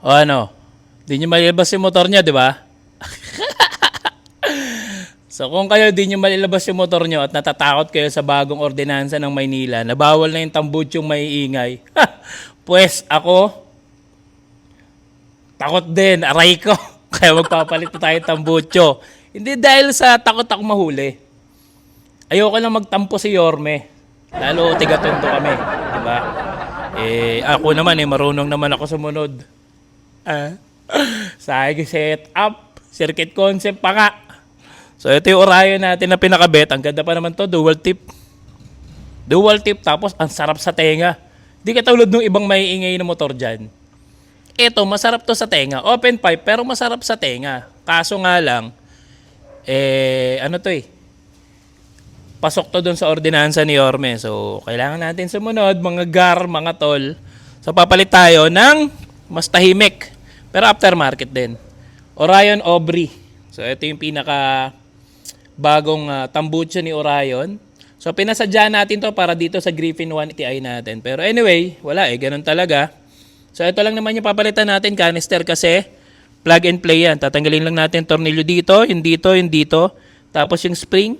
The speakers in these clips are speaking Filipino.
O ano? Di nyo mailabas yung motor niya, di ba? so kung kayo di nyo mailabas yung motor nyo at natatakot kayo sa bagong ordinansa ng Maynila na bawal na yung tambutyong may ingay, pues ako, takot din, aray ko. Kaya magpapalit na tayo ng tambutyo. Hindi dahil sa takot ako mahuli. Ayoko lang magtampo si Yorme. Lalo tiga-tondo kami, di ba? Eh, ako naman eh, marunong naman ako sumunod. Ah, sa aking set up, circuit concept pa nga. So ito yung Orion natin na pinakabit. Ang ganda pa naman to, dual tip. Dual tip tapos ang sarap sa tenga. Di katulad ng ibang maiingay na motor dyan. Ito, masarap to sa tenga. Open pipe, pero masarap sa tenga. Kaso nga lang, eh, ano to eh, pasok to dun sa ordinansa ni Orme. So, kailangan natin sumunod, mga gar, mga tol. So, papalit tayo ng mas tahimik, pero aftermarket din. Orion Aubrey. So, ito yung pinaka bagong uh, tambucho ni Orion. So, pinasadya natin to para dito sa Griffin 1 TI natin. Pero anyway, wala eh, ganun talaga. So, ito lang naman yung papalitan natin, canister kasi plug and play yan. Tatanggalin lang natin tornilyo dito, yung dito, yung dito. Tapos yung spring,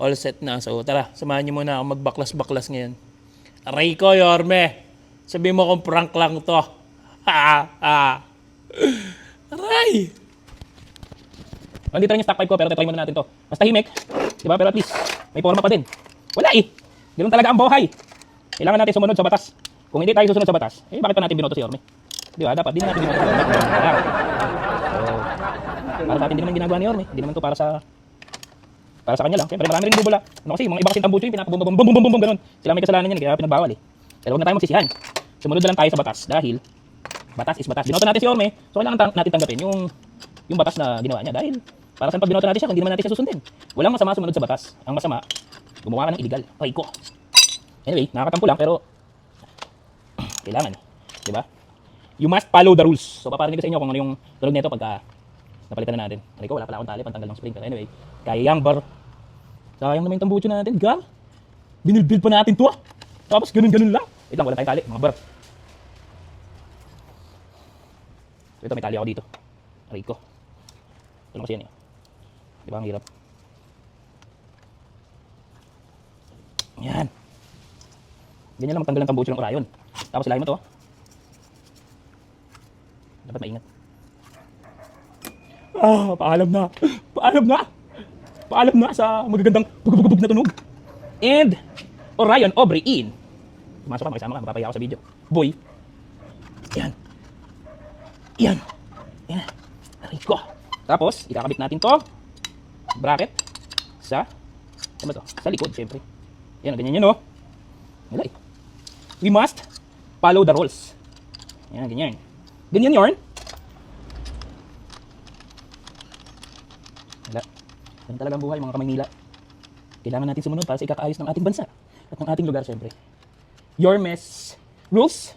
all set na. So, tara, samahan niyo muna ako magbaklas-baklas ngayon. Ko, Yorme. Sabi mo kung prank lang to. Aray! Nandito rin yung stock pipe ko, pero tatry muna natin to. Mas tahimik, di ba? Pero at least, may forma pa din. Wala eh! Ganun talaga ang buhay. Kailangan natin sumunod sa batas. Kung hindi tayo susunod sa batas, eh bakit pa natin binoto si Yorme? Di ba? Dapat, di na natin binoto si. Kailangan. So, para sa atin, di naman ginagawa ni Yorme. Hindi naman to para sa para sa kanya lang. Siyempre, marami rin bubula. Ano kasi, mga iba kasi tambucho yung pinapabum bum bum bum bum bum ganun. Sila may kasalanan yan, kaya pinagbawal eh. Pero huwag na tayo magsisihan. Sumunod na lang tayo sa batas dahil batas is batas. Binoto natin si Orme, so kailangan tang- natin tanggapin yung yung batas na ginawa niya dahil para sa pag binoto natin siya, kung hindi naman natin siya susundin. Walang masama sumunod sa batas. Ang masama, gumawa ka ng illegal. Okay ko. Anyway, nakakatampo lang pero kailangan. Di ba? You must follow the rules. So paparinig ko sa inyo kung ano yung tulog nito pagka napalitan na natin. Aray ko, wala pala akong tali, pantanggal ng spring. Pero anyway, kaya yung bar. Sayang naman yung tambucho natin, gal. Binilbuild pa natin to ah. Tapos ganun-ganun lang. Wait lang, wala tayong tali, mga bar. So, ito, may tali ako dito. Aray ko. Ito kasi yan eh. Di ba, ang hirap. Yan. Ganyan lang magtanggal ng tambucho ng Orion. Tapos ilahin mo to. ah. Dapat maingat. Ah, paalam na. Paalam na. Paalam na sa magagandang bugubugubug na tunog. And Orion Aubrey in. Pumasok ka, makisama ka, mapapahiya ako sa video. Boy. Yan. Yan. Yan. Aray ko. Tapos, ikakabit natin to. Bracket. Sa, ano to? Sa likod, syempre. Yan, ganyan yan, oh. Wala eh. We must follow the rules. Yan, ganyan. Ganyan yarn. Wala. Yan talagang buhay mga Kamaynila. Kailangan natin sumunod para sa ikakaayos ng ating bansa at ng ating lugar syempre. Your mess rules.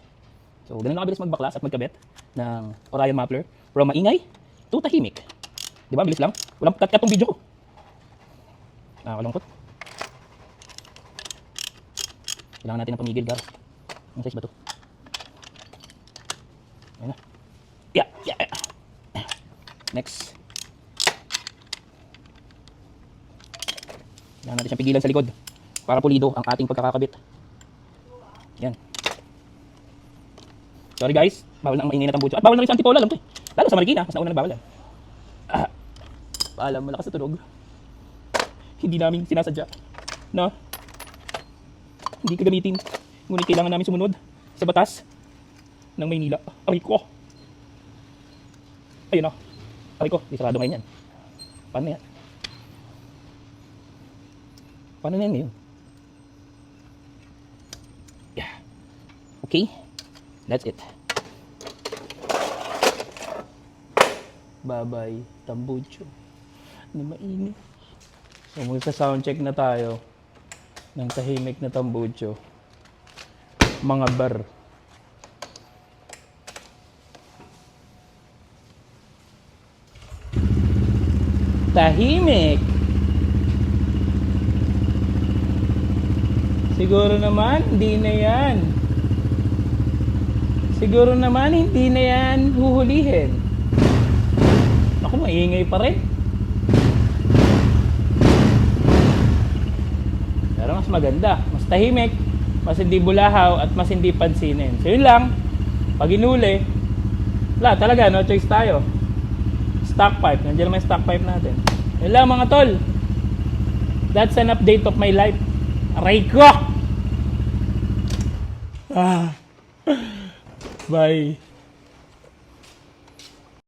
So, ganun lang kabilis magbaklas at magkabit ng Orion Muffler from maingay to tahimik. Di ba? Bilis lang. Walang cut-cut tong video ko. Ah, walungkot. Kailangan natin ng pamigil, gar. Ang size ba to? Ayan na. Yeah, yeah, yeah. Next. Kailangan natin siyang pigilan sa likod para pulido ang ating pagkakakabit. Yan. Sorry guys, bawal na ang maingay na tambucho. At bawal na rin sa antipola, alam ko eh. Lalo sa Marikina, mas nauna nagbawal yan. Ah, paalam, malakas na tunog. Hindi namin sinasadya na hindi ka gamitin. Ngunit kailangan namin sumunod sa batas ng Maynila. Aray ko! Ayun o. Aray ko, di sarado ngayon yan. Paano yan? Paano na yan ngayon? Yeah. Okay. That's it. Bye-bye, tambucho. Ni mainit. So, magsa-soundcheck na tayo ng tahimik na tambucho. Mga bar. Tahimik. Siguro naman, hindi na yan. siguro naman hindi na yan huhulihin. Ako, maingay pa rin. Pero mas maganda, mas tahimik, mas hindi bulahaw at mas hindi pansinin. So yun lang, pag inuli, wala talaga, no choice tayo. Stock pipe, nandiyan naman yung stock pipe natin. Yun lang mga tol. That's an update of my life. Aray ko! Ah. Bye.